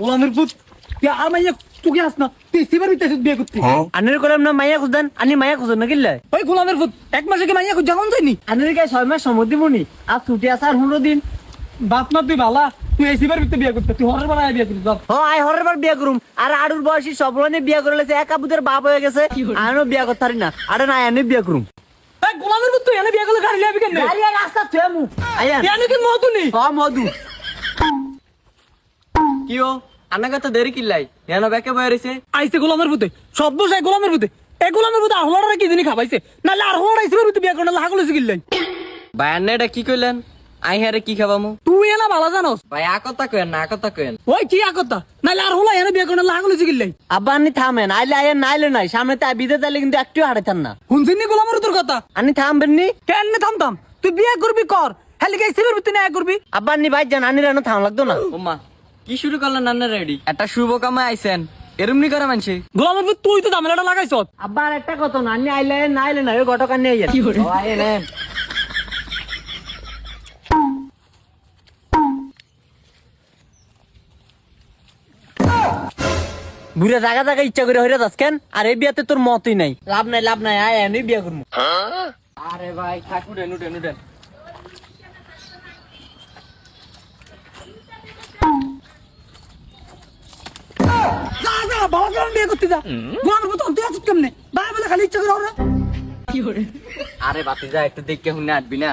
গোলামের পুত তুই আর মাইয়া তোকে আস না। তুই সিবার ভিতরে বিয়ে করতে। আনের করলাম না মাইয়া খুঁজতেন আনি মাইয়া খুঁজেন না কিনলে ওই গোলামের পুত এক মাসে কি মাইয়া যখন যায়নি আনের গায়ে ছয় মাস সময় দিবনি আর ছুটি আছে আর পনেরো দিন। বাপ না তুই ভালা তুই এই সিবার ভিতরে বিয়ে করতে তুই হরের বেলায় বিয়ে করতে হ আই হরের বার বিয়া করুম। আর আড়ুর বয়সী সবলনে বিয়া করে লেছে এক আবুদের বাপ হয়ে গেছে। আনো বিয়া করতে পারি না। আরে না আনে বিয়া করুম। এই গোলামের পুত তুই এনে বিয়ে করলে গাড়ি লাবি কেন গাড়ি আর রাস্তা থুয়ে মু। আইয়া এনে কি মতুনি হ মধু। কি ও? আনাকে তো দেরি কিল্লাই। এনো বেকে বয়ে রইছে। আইছে গোলামের পুতে। সব বসাই গোলামের পুতে। এই গোলামের পুতে আহলারা কি জানি খাবাইছে? নালে আর ভিতরে বিয়ে করলে হাগল হইছে গিল্লাই বায়ান্নে এটা কি কইলেন? আই হারে কি খাবামু? তুই এনা ভালো জানোস? ভাই আ কথা কইেন না আ কথা কইেন ওই কি আকতা নালে আর হলা এনে বিয়ে করলে হাগল হইছে গিল্লাই আব্বা আনি থামেন। আইলে আইয়ের নাইলে নাই। সামনে তাই বিদে তাইলে কিন্তু একটু হারাইতাম না। শুনছিস নি গোলামের তোর কথা? আনি থামবেন নি কেন থামতাম? তুই বিয়ে করবি কর। হেলে গে সিবার না করবি। আব্বা আনি ভাই জান আনি রানো থাম লাগতো না। ওমা কি শুরু করলেন নান্না রেডি একটা শুভ কামে আইছেন। এরমনি করে মানছি। গোলামের পুত তুই তো দামেলাটা লাগাইছ। আব্বা আর একটা কথা আইলে না আইলে না ওই নিয়ে? ও। বুড়া জায়গা জায়গা ইচ্ছা করে হইরা যাস কেন? আর এই বিয়াতে তোর মতই নাই। লাভ নাই লাভ নাই আয় আমি বিয়া করব আরে ভাই উঠেন উঠেন যা যা বাবা কেমন বিয়ে করতে যা। গোলামের পুত তুই আছিস কেমনে? বাবা বলে খালি ইচ্ছা করে ওরা। কি করে আরে বাতি যা একটু দেখে শুনে আটবি না?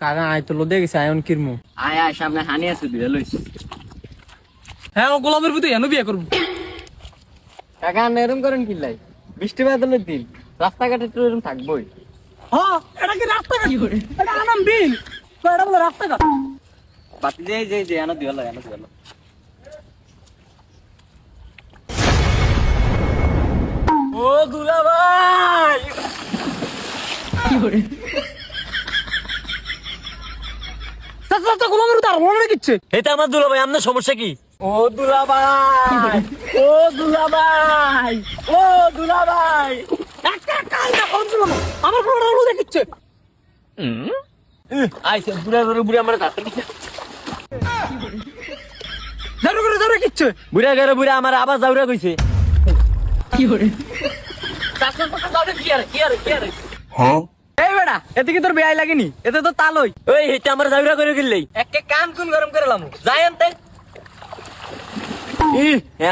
কাকা আয় তো লোদে গেছে আয়ন কিরমু। আয় আয় সামনে হানি আছে দুই লইস হ্যাঁ ও গোলামের পুত এনে বিয়ে করব। কাকা এরম করেন কি লাই? বৃষ্টি বাদলের দিন রাস্তাঘাটে তো এরম থাকবোই। হ্যাঁ এটা কি রাস্তাঘাট? কি করে এটা আনাম বিল তো এটা বলে রাস্তাঘাট। বাতি যাই যাই যাই আনো দিওলা আনো দিওলা ও দুলা ভাই মনে কিচ্ছে? এটা আমার দুলা ভাই আপনার সমস্যা কি? ও দুলা ভাই ও দুলা ভাই ও দুলা ভাই একটা কাল না কোন ছিল আমার ফোনটা হলো দেখিচ্ছে আইসে বুড়া করে বুড়া আমার কাছে জারু করে জারু কিচ্ছে? বুড়া করে বুড়া আমার আবার যাউরা কইছে। কি করে এই বেড়া এতে কি তোর বেয়াই লাগেনি এতে তো তালই। ওই হেতে আমার জাউরা করে গেলই একে কান কুন গরম করে লামু। যাই আনতে।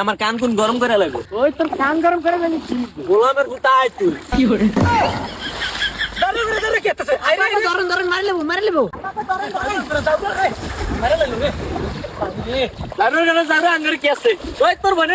আমার কান কুন গরম করে লাগবে। ওই তোর কান গরম করে জানি কি গোলামের গুতা আই তুই। কি করে? জারু করে জারু কিচ্ছে আই রে ধরন ধরন মারি লেবো মারি লেবো জারু করে জারু আঙ্গার কি আছে? ওই তোর বনে